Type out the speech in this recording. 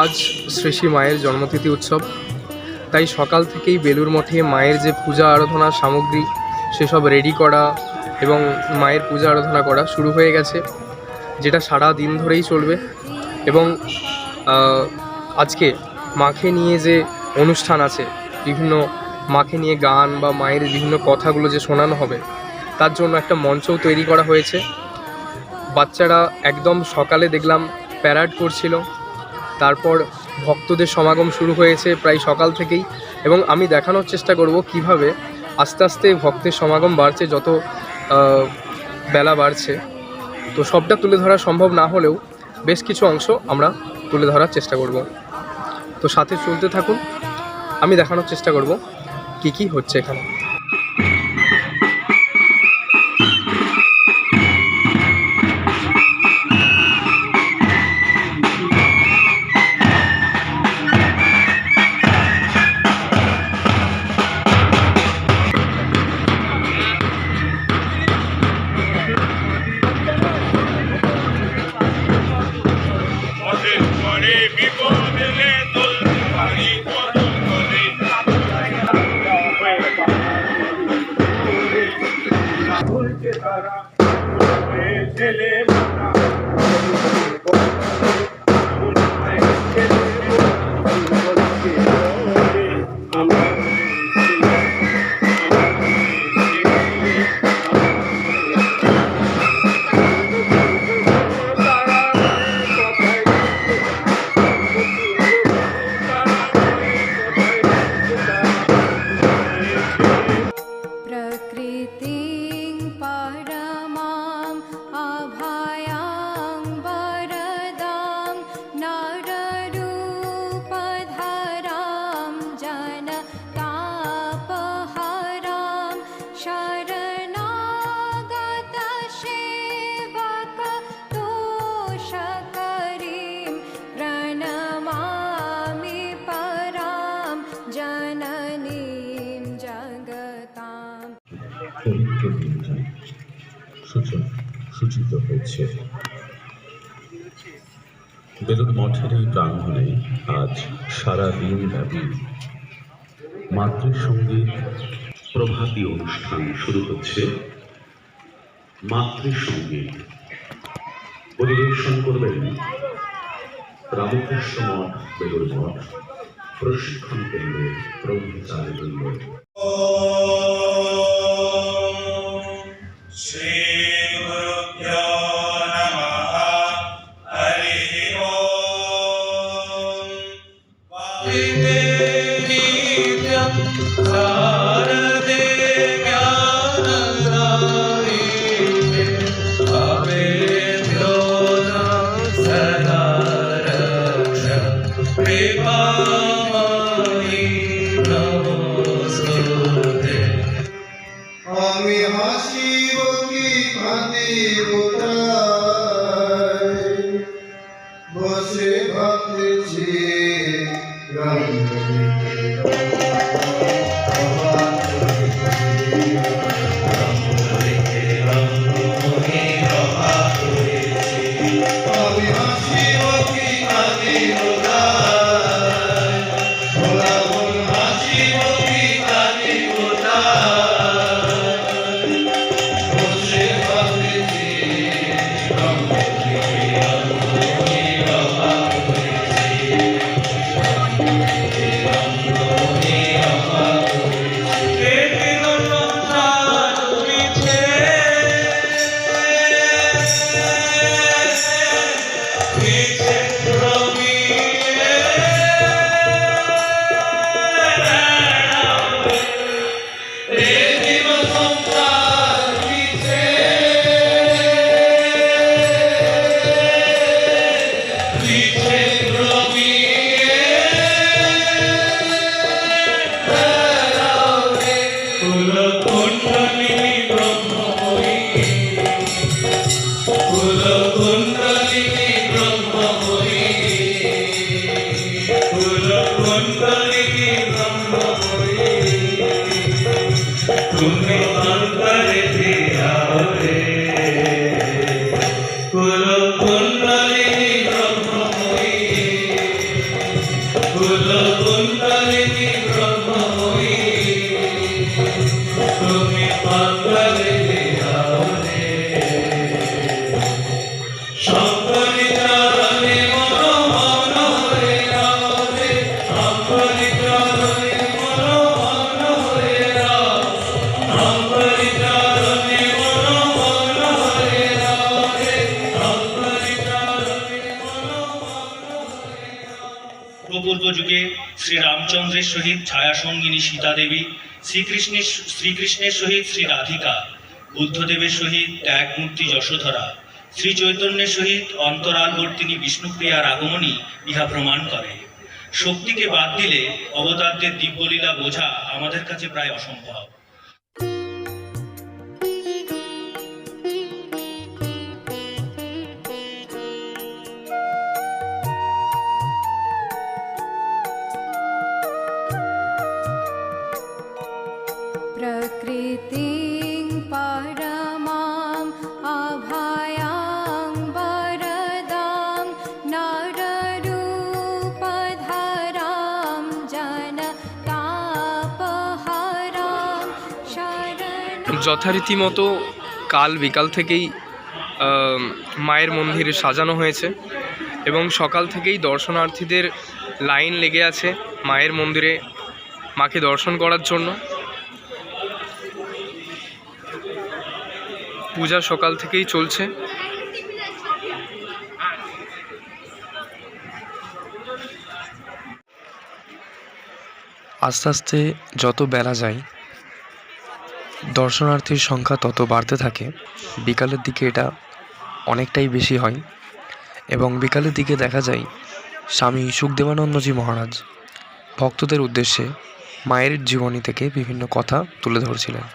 আজ শ্রী মায়ের জন্মতিথি উৎসব। তাই সকাল থেকেই বেলুর মঠে মায়ের যে পূজা আরাধনা সামগ্রী, সেসব রেডি করা এবং মায়ের পূজা আরাধনা করা শুরু হয়ে গেছে, যেটা সারা দিন ধরেই চলবে। এবং আজকে মাকে নিয়ে যে অনুষ্ঠান আছে, বিভিন্ন মাকে নিয়ে গান বা মায়ের বিভিন্ন কথাগুলো যে শোনানো হবে, তার জন্য একটা মঞ্চও তৈরি করা হয়েছে। বাচ্চারা একদম সকালে দেখলাম প্যারাড করছিল। তারপর ভক্তদের সমাগম শুরু হয়েছে প্রায় সকাল থেকেই এবং আমি দেখানোর চেষ্টা করব কীভাবে আস্তে আস্তে ভক্তের সমাগম বাড়ছে, যত বেলা বাড়ছে। তো সবটা তুলে ধরা সম্ভব না হলেও বেশ কিছু অংশ আমরা তুলে ধরার চেষ্টা করব। তো সাথে চলতে থাকুন, আমি দেখানোর চেষ্টা করব কি কি হচ্ছে এখানে। সূচিত হয়েছে। বেলুর মঠের এই প্রাঙ্গণে আজ সারা দিন ব্যাপী মাতৃসঙ্গীত প্রভাতী অনুষ্ঠান শুরু হচ্ছে। মাতৃসঙ্গীত পরিবেশন করবেন রামকৃষ্ণ মঠ বেলুর মঠ, প্রশিক্ষণ কেন্দ্রের ব্রহ্মচারী বৃন্দ আমি হাসিব কি কাঁদিব বসে ভাবতেছি আমি Good love, good love, ফিরাও রে কুলকুণ্ডলিনী ব্রহ্মময়ী পূর্ব যুগে শ্রীরামচন্দ্রের সহিত ছায়া সঙ্গিনী সীতা দেবী শ্রীকৃষ্ণের শ্রীকৃষ্ণের সহিত শ্রী রাধিকা, বুদ্ধদেবের সহিত ত্যাগমূর্তি যশোধরা, শ্রী চৈতন্যের সহিত অন্তরালবর্তিনী বিষ্ণুপ্রিয়ার আগমনী ইহা প্রমাণ করে। শক্তিকে বাদ দিলে অবতারদের দিব্যলীলা বোঝা আমাদের কাছে প্রায় অসম্ভব। যথারীতি মতো কাল বিকাল থেকেই মায়ের মন্দির সাজানো হয়েছে এবং সকাল থেকেই দর্শনার্থীদের লাইন লেগে আছে মায়ের মন্দিরে মাকে দর্শন করার জন্য। পূজা সকাল থেকেই চলছে। আস্তে আস্তে যত বেলা যায় দর্শনার্থীর সংখ্যা তত বাড়তে থাকে, বিকালের দিকে এটা অনেকটাই বেশি হয়। এবং বিকালের দিকে দেখা যায়, স্বামী সুখদেবানন্দজি মহারাজ ভক্তদের উদ্দেশ্যে মায়ের জীবনী থেকে বিভিন্ন কথা তুলে ধরছিলেন।